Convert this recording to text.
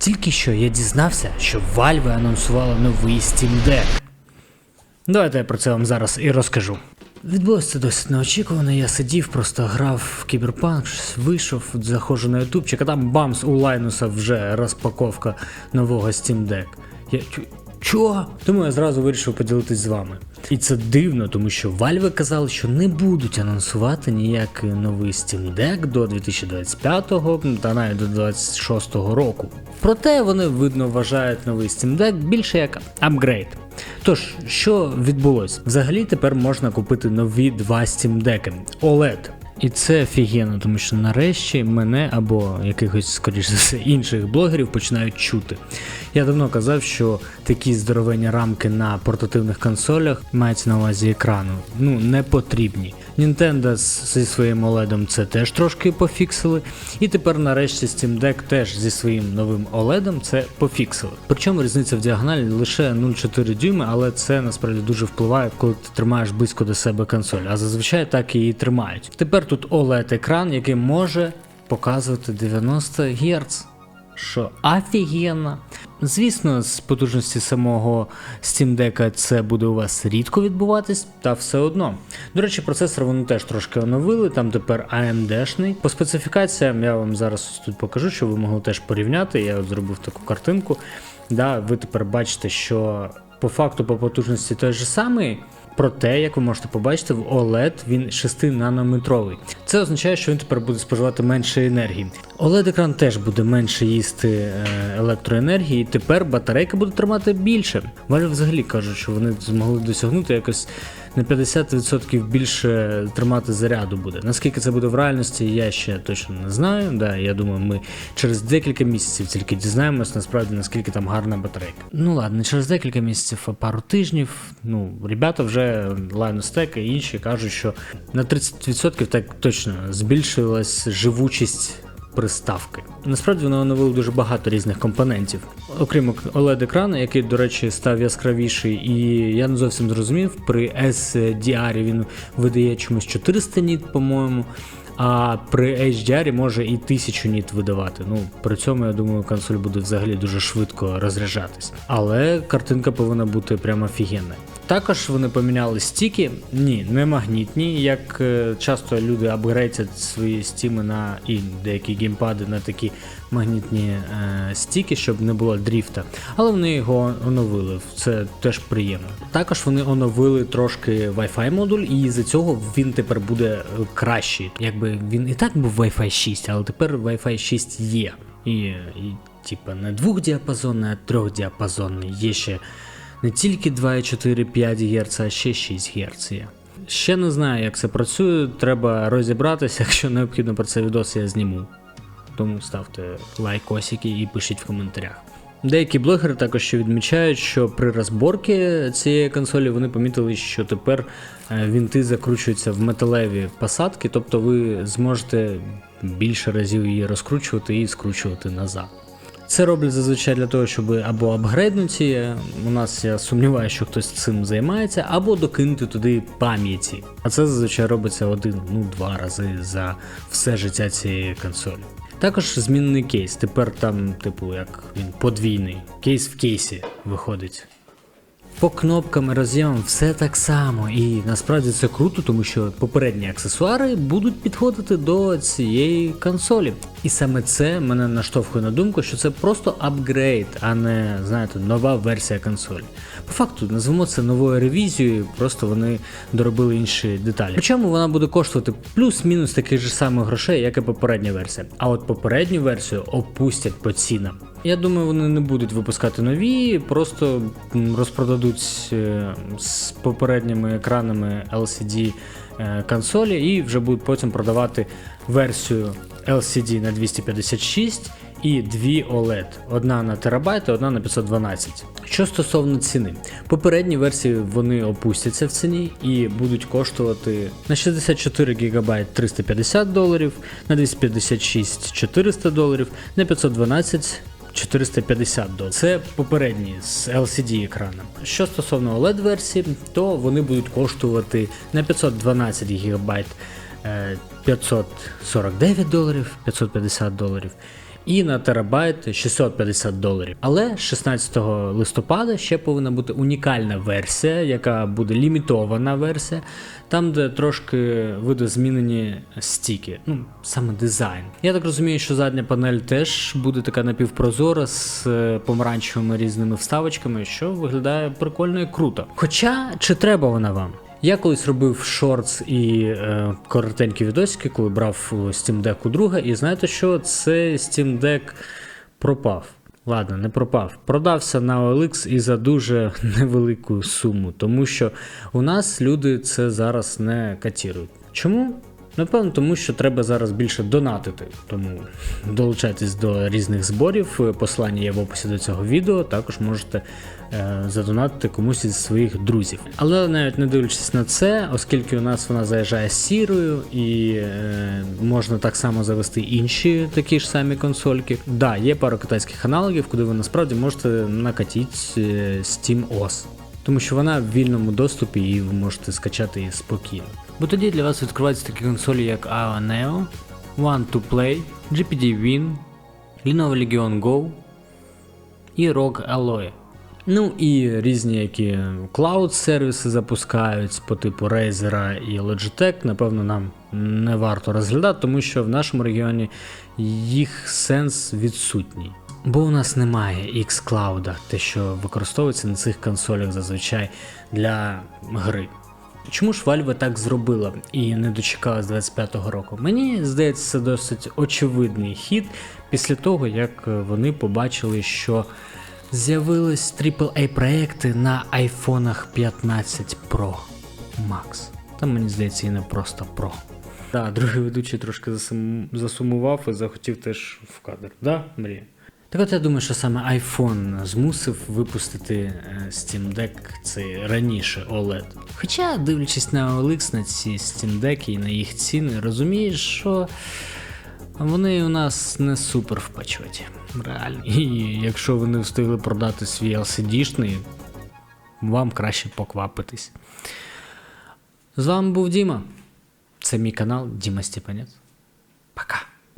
Тільки що я дізнався, що Valve анонсувала новий Steam Deck. Давайте я про це вам зараз і розкажу. Відбулося досить неочікувано. Я сидів, просто грав в кіберпанк, вийшов, заходжу на ютубчик, а там бамс у Лайнуса вже розпаковка нового Steam Deck. Я Чого? Тому я зразу вирішив поділитись з вами. І це дивно, тому що Valve казали, що не будуть анонсувати ніякий новий Steam Deck до 2025 та навіть до 2026 року. Проте вони видно вважають новий Steam Deck більше як апгрейд. Тож, що відбулось? Взагалі тепер можна купити нові два Steam Deck OLED. І це офігенно, тому що нарешті мене або якихось, скоріш за все, інших блогерів починають чути. Я давно казав, що такі здоровенні рамки на портативних консолях мається на увазі екрану. Ну, не потрібні. Nintendo зі своїм OLED це теж трошки пофіксили. І тепер нарешті Steam Deck теж зі своїм новим OLED це пофіксили. Причому різниця в діагоналі лише 0,4 дюйми, але це насправді дуже впливає, коли ти тримаєш близько до себе консоль. А зазвичай так її тримають. Тепер тут OLED екран, який може показувати 90 Гц. Що офігенно. Звісно, з потужності самого Steam Deck це буде у вас рідко відбуватись, та все одно. До речі, процесор вони теж трошки оновили, там тепер AMD-шний. По специфікаціям я вам зараз тут покажу, щоб ви могли теж порівняти. Я от зробив таку картинку. Да, ви тепер бачите, що по факту по потужності той же самий. Проте, як ви можете побачити, в OLED він 6 нанометровий. Це означає, що він тепер буде споживати менше енергії. Oled екран теж буде менше їсти е, електроенергії, і тепер батарейка буде тримати більше. Valve взагалі кажуть, що вони змогли досягнути якось на 50% більше тримати заряду буде. Наскільки це буде в реальності, я ще точно не знаю. Да, я думаю, ми через декілька місяців тільки дізнаємось насправді наскільки там гарна батарейка. Ну ладно, через декілька місяців, а пару тижнів. Ну, ребята вже Linus Tech і інші кажуть, що на 30% так точно збільшилась живучість приставки. Насправді вони оновили дуже багато різних компонентів. Окрім oled екрану який, до речі, став яскравіший, і я не зовсім зрозумів, при SDR він видає чомусь 400 ніт, по-моєму. А при HDR може і 1000 ніт видавати. Ну, при цьому, я думаю, консоль буде взагалі дуже швидко розряджатись. Але картинка повинна бути прямо офігенна. Також вони поміняли стіки, ні, не магнітні, як е, часто люди апгрейдять свої стіми на і деякі геймпади на такі магнітні е, стіки, щоб не було дріфта. Але вони його оновили, це теж приємно. Також вони оновили трошки Wi-Fi модуль, і з-за цього він тепер буде е, кращий. Якби він і так був Wi-Fi 6, але тепер Wi-Fi 6 є. І, і типа не двохдіапазонний, а трьохдіапазонний. Є ще не тільки 2,4-5 Гц, а ще 6 Гц. Ще не знаю, як це працює, треба розібратися, якщо необхідно про це відос, я зніму. Тому ставте лайкосики і пишіть в коментарях. Деякі блогери також ще відмічають, що при розборці цієї консолі вони помітили, що тепер е, вінти закручуються в металеві посадки, тобто ви зможете більше разів її розкручувати і скручувати назад. Це роблять зазвичай для того, щоб або апгрейднути, у нас я сумніваюся, що хтось цим займається, або докинути туди пам'яті. А це зазвичай робиться один, ну два рази за все життя цієї консолі. Також змінений кейс. Тепер там, типу, як він подвійний. Кейс в кейсі виходить. По кнопкам і роз'ємам все так само, і насправді це круто, тому що попередні аксесуари будуть підходити до цієї консолі. І саме це мене наштовхує на думку, що це просто апгрейд, а не знаєте, нова версія консолі. По факту назвемо це новою ревізією, просто вони доробили інші деталі. Причому вона буде коштувати плюс-мінус таких же самих грошей, як і попередня версія. А от попередню версію опустять по цінам. Я думаю, вони не будуть випускати нові, просто розпродадуть е, з попередніми екранами LCD е, консолі і вже будуть потім продавати версію LCD на 256 і дві OLED. Одна на терабайт, одна на 512. Що стосовно ціни, попередні версії вони опустяться в ціні і будуть коштувати на 64 ГБ 350 доларів, на 256 400 доларів, на 512 450 доларів. Це попередні з LCD екраном. Що стосовно OLED версії, то вони будуть коштувати на 512 ГБ 549 доларів, 550 доларів. І на терабайт 650 доларів. Але 16 листопада ще повинна бути унікальна версія, яка буде лімітована версія, там, де трошки видозмінені стіки, ну саме дизайн. Я так розумію, що задня панель теж буде така напівпрозора з е, помаранчевими різними вставочками, що виглядає прикольно і круто. Хоча чи треба вона вам? Я колись робив шортс і е, коротенькі відосики, коли брав Steam Deck у друга, і знаєте що? Цей Steam Deck пропав. Ладно, не пропав. Продався на OLX і за дуже невелику суму, тому що у нас люди це зараз не катірують. Чому? Напевно, тому що треба зараз більше донатити. Тому долучайтесь до різних зборів. Посилання є в описі до цього відео. Також можете е, задонатити комусь із своїх друзів. Але навіть не дивлячись на це, оскільки у нас вона заїжджає сірою і е, можна так само завести інші такі ж самі консольки. Да, є пару китайських аналогів, куди ви насправді можете накатити е, Steam OS. Тому що вона в вільному доступі і ви можете скачати її спокійно. Бо тоді для вас відкриваються такі консолі, як AO Neo, One to Play, GPD Win, Lenovo Legion Go і ROG Alloy. Ну і різні, які клауд сервіси запускають по типу Razer і Logitech, напевно, нам не варто розглядати, тому що в нашому регіоні їх сенс відсутній. Бо у нас немає X-Cloud, те, що використовується на цих консолях зазвичай для гри. Чому ж Valve так зробила і не дочекалась 25-го року? Мені здається, це досить очевидний хід після того, як вони побачили, що з'явились AAA проекти на айфонах 15 Pro Max. Там мені здається, і не просто Pro. Так, другий ведучий трошки засумував і захотів теж в кадр. Да, Мрія? Так от я думаю, що саме iPhone змусив випустити е, Steam Deck цей раніше OLED. Хоча, дивлячись на OLX, на ці Steam Deck і на їх ціни, розумієш, що вони у нас не супер в пачоті. Реально. І якщо ви не встигли продати свій LCD-шний, вам краще поквапитись. З вами був Діма. Це мій канал Діма Степанець.